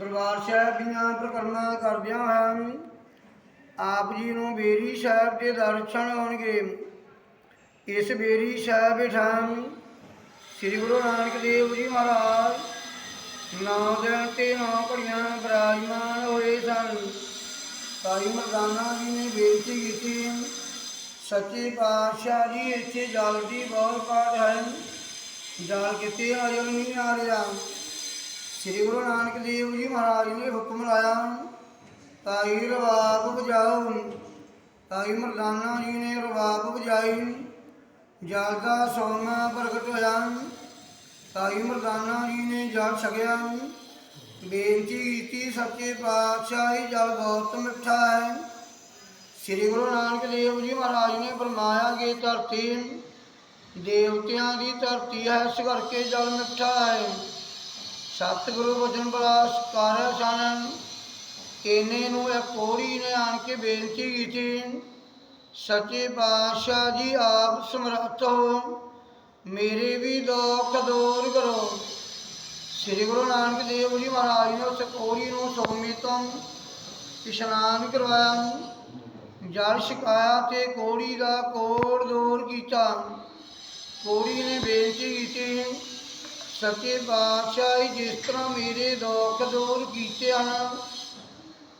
ਦਰਬਾਰ ਸਾਹਿਬ ਦੀਆਂ ਪ੍ਰਕਰਮਾਂ ਕਰਦਿਆਂ ਹੋਇਆਂ ਆਪ ਜੀ ਨੂੰ ਬੇਰੀ ਸਾਹਿਬ ਦੇ ਦਰਸ਼ਨ ਹੋਣਗੇ। ਇਸ ਬੇਰੀ ਸਾਹਿਬ ਵਿਠਾਂ ਸ੍ਰੀ ਗੁਰੂ ਨਾਨਕ ਦੇਵ ਜੀ ਮਹਾਰਾਜ ਨੌ ਦਿਨ ਤੇ ਨੌ ਘੜੀਆਂ ਬਰਾਜਮਾਨ ਹੋਏ ਸਨ। ਭਾਈ ਮਰਦਾਨਾ ਜੀ ਨੇ ਬੇਨਤੀ ਕੀਤੀ, ਸੱਚੇ ਪਾਤਸ਼ਾਹ ਜੀ, ਇੱਥੇ ਜਲ ਦੀ ਬਹੁਤ ਘਾਟ ਹੈ। ਜਲ ਕਿਤੇ ਅਜਲ ਨਹੀਂ ਆ ਰਿਹਾ। ਸ੍ਰੀ ਗੁਰੂ ਨਾਨਕ ਦੇਵ ਜੀ ਮਹਾਰਾਜ ਨੇ ਹੁਕਮ ਲਾਇਆ ਤਾਈ ਰਵਾਬ ਵਜਾਓ ਤਾਈ ਮਰਦਾਨਾ ਜੀ ਨੇ ਰਵਾਬ ਵਜਾਈ ਜਲ ਦਾ ਸੋਨਾ ਪ੍ਰਗਟ ਹੋਇਆ, ਤਾਈ ਮਰਦਾਨਾ ਜੀ ਨੇ ਜਲ ਛਕਿਆ, ਬੇਨਤੀ ਕੀਤੀ ਸੱਚੇ ਪਾਤਸ਼ਾਹੀ ਜਲ ਬਹੁਤ ਮਿੱਠਾ ਹੈ। ਸ੍ਰੀ ਗੁਰੂ ਨਾਨਕ ਦੇਵ ਜੀ ਮਹਾਰਾਜ ਨੇ ਫਰਮਾਇਆ ਕਿ ਧਰਤੀ, ਦੇਵਤਿਆਂ ਦੀ ਧਰਤੀ ਹੈ, ਇਸ ਕਰਕੇ ਜਲ ਮਿੱਠਾ ਹੈ। ਸਤਿਗੁਰੂ ਵਚਨ ਬਲਾਸ ਕਰ ਸਨ ਇਹਨੇ ਨੂੰ। ਇਹ ਕੋੜੀ ਨੇ ਆਣ ਕੇ ਬੇਨਤੀ ਕੀਤੀ, ਸੱਚੇ ਪਾਤਸ਼ਾਹ ਜੀ, ਆਪ ਸਮਰੱਥ ਹੋ। ਮੇਰੇ ਵੀ ਦੁੱਖ ਦੂਰ ਕਰੋ। ਸ੍ਰੀ ਗੁਰੂ ਨਾਨਕ ਦੇਵ ਜੀ ਮਹਾਰਾਜ ਨੇ ਉਸ ਕੋੜੀ ਨੂੰ ਸੋਮੀ ਤੋਂ ਇਸ਼ਨਾਨ ਕਰਵਾਇਆ। ਜਲ ਛਕਾਇਆ ਤੇ ਕੋੜੀ ਦਾ ਕੋੜ ਦੂਰ ਕੀਤਾ। ਕੋੜੀ ਨੇ ਬੇਨਤੀ ਕੀਤੀ ਸੱਚੇ ਪਾਤਸ਼ਾਹ ਜਿਸ ਤਰ੍ਹਾਂ ਮੇਰੇ ਦੁੱਖ ਦੂਰ ਕੀਤੇ ਹਨ,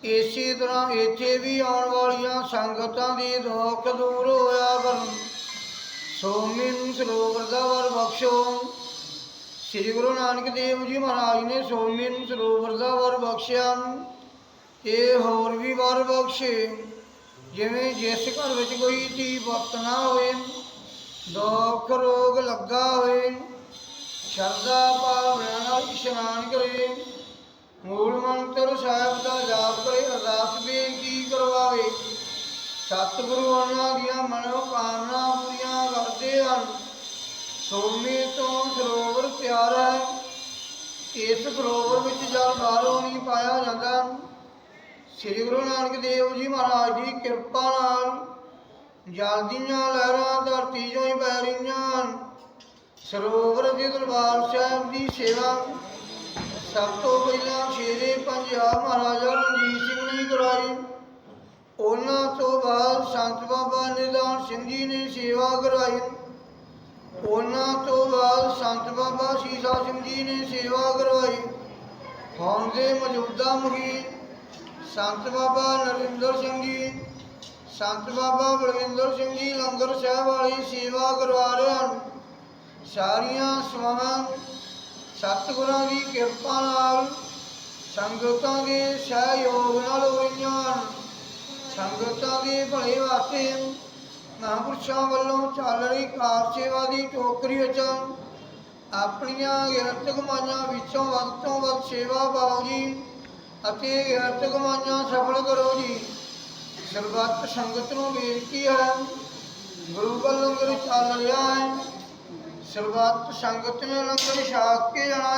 ਇਸੇ ਤਰ੍ਹਾਂ ਇੱਥੇ ਵੀ ਆਉਣ ਵਾਲੀਆਂ ਸੰਗਤਾਂ ਦੇ ਦੁੱਖ ਦੂਰ ਹੋਇਆ ਕਰਨ। ਸੋ ਮੈਨੂੰ ਸਰੋਵਰ ਦਾ ਵਰ ਬਖਸ਼ੋ। ਸ੍ਰੀ ਗੁਰੂ ਨਾਨਕ ਦੇਵ ਜੀ ਮਹਾਰਾਜ ਨੇ ਸੋਮੀ ਨੂੰ ਸਰੋਵਰ ਦਾ ਵਰ ਬਖਸ਼ਿਆ ਤੇ ਹੋਰ ਵੀ ਵਰ ਬਖਸ਼ੇ। ਜਿਵੇਂ ਜਿਸ ਘਰ ਵਿੱਚ ਕੋਈ ਧੀ ਪੁੱਤ ਨਾ ਹੋਵੇ ਦੁੱਖ ਰੋਗ ਲੱਗਾ ਹੋਵੇ ਸ਼ਰਧਾ ਭਾਵਨਾ ਇਸ਼ਨਾਨ ਕਰੇ। ਮੂਲ ਮੰਤਰ ਸਾਹਿਬ ਦਾ ਜਾਪ ਕਰੇ, ਅਰਦਾਸ ਬੇਨਤੀ ਕਰਵਾਵੇ। ਸਤਿਗੁਰੂ ਉਹਨਾਂ ਦੀਆਂ ਮਨੋਕਾਮਨਾ ਪੂਰੀਆਂ ਕਰਦੇ ਹਨ। ਸੋਮੇ ਤੋਂ ਸਰੋਵਰ ਪਿਆਰ ਹੈ। ਇਸ ਸਰੋਵਰ ਵਿੱਚ ਜਲ ਬਾਹਰੋਂ ਨਹੀਂ ਪਾਇਆ ਜਾਂਦਾ। ਸ੍ਰੀ ਗੁਰੂ ਨਾਨਕ ਦੇਵ ਜੀ ਮਹਾਰਾਜ ਦੀ ਕਿਰਪਾ ਨਾਲ ਜਲ ਦੀਆਂ ਲਹਿਰਾਂ ਧਰਤੀ 'ਚੋਂ ਹੀ ਪੈ ਰਹੀਆਂ ਹਨ। ਸਰੋਵਰ ਦੇ ਦਰਬਾਰ ਸਾਹਿਬ ਦੀ ਸੇਵਾ। ਸਭ ਤੋਂ ਪਹਿਲਾਂ ਸ਼ੇਰੇ ਪੰਜਾਬ ਮਹਾਰਾਜਾ ਰਣਜੀਤ ਸਿੰਘ ਨੇ ਕਰਾਈ। ਉਹਨਾਂ ਤੋਂ ਬਾਅਦ ਸੰਤ ਬਾਬਾ ਨਿਦਾਨ ਸਿੰਘ ਜੀ ਨੇ ਸੇਵਾ ਕਰਾਈ। ਉਹਨਾਂ ਤੋਂ ਬਾਅਦ ਸੰਤ ਬਾਬਾ ਸੀਸਾ ਸਿੰਘ ਜੀ ਨੇ ਸੇਵਾ ਕਰਵਾਈ। ਹੁਣ ਦੇ ਮੌਜੂਦਾ ਮੁਖੀ ਸੰਤ ਬਾਬਾ ਨਰਿੰਦਰ ਸਿੰਘ ਜੀ। ਸੰਤ ਬਾਬਾ ਬਲਵਿੰਦਰ ਸਿੰਘ ਜੀ ਲੰਗਰ ਸਾਹਿਬ ਵਾਲੀ ਸੇਵਾ ਕਰਵਾ ਰਹੇ ਹਨ। ਸਾਰੀਆਂ ਸੇਵਾਵਾਂ। ਸਤਿਗੁਰਾਂ ਦੀ ਕਿਰਪਾ ਨਾਲ ਸੰਗਤਾਂ ਦੇ ਸਹਿਯੋਗ ਨਾਲ ਹੋਈਆਂ ਹਨ। ਸੰਗਤਾਂ ਦੇ ਭਲੇ ਵਾਸਤੇ ਮਹਾਂਪੁਰਸ਼ਾਂ ਵੱਲੋਂ ਚੱਲ ਰਹੀ ਕਾਰ ਸੇਵਾ ਦੀ ਟੋਕਰੀ ਵਿੱਚ ਆਪਣੀਆਂ ਗਿਰਤ ਕਮਾਈਆਂ ਵਿੱਚੋਂ ਵੱਧ ਤੋਂ ਵੱਧ ਸੇਵਾ ਪਾਓ ਜੀ ਅਤੇ ਗਿਰਤ ਕਮਾਈਆਂ ਸਫਲ ਕਰੋ ਜੀ। ਸਰਬੱਤ ਸੰਗਤ ਨੂੰ ਬੇਨਤੀ ਹੈ, ਗੁਰੂ ਵੱਲੋਂ ਲੰਗਰ ਚੱਲ ਰਿਹਾ ਹੈ। ਸਰਬੱਤ ਸੰਗਤ ਨੇ ਲੰਗਰ ਛਾਕ ਕੇ ਜਾਣਾ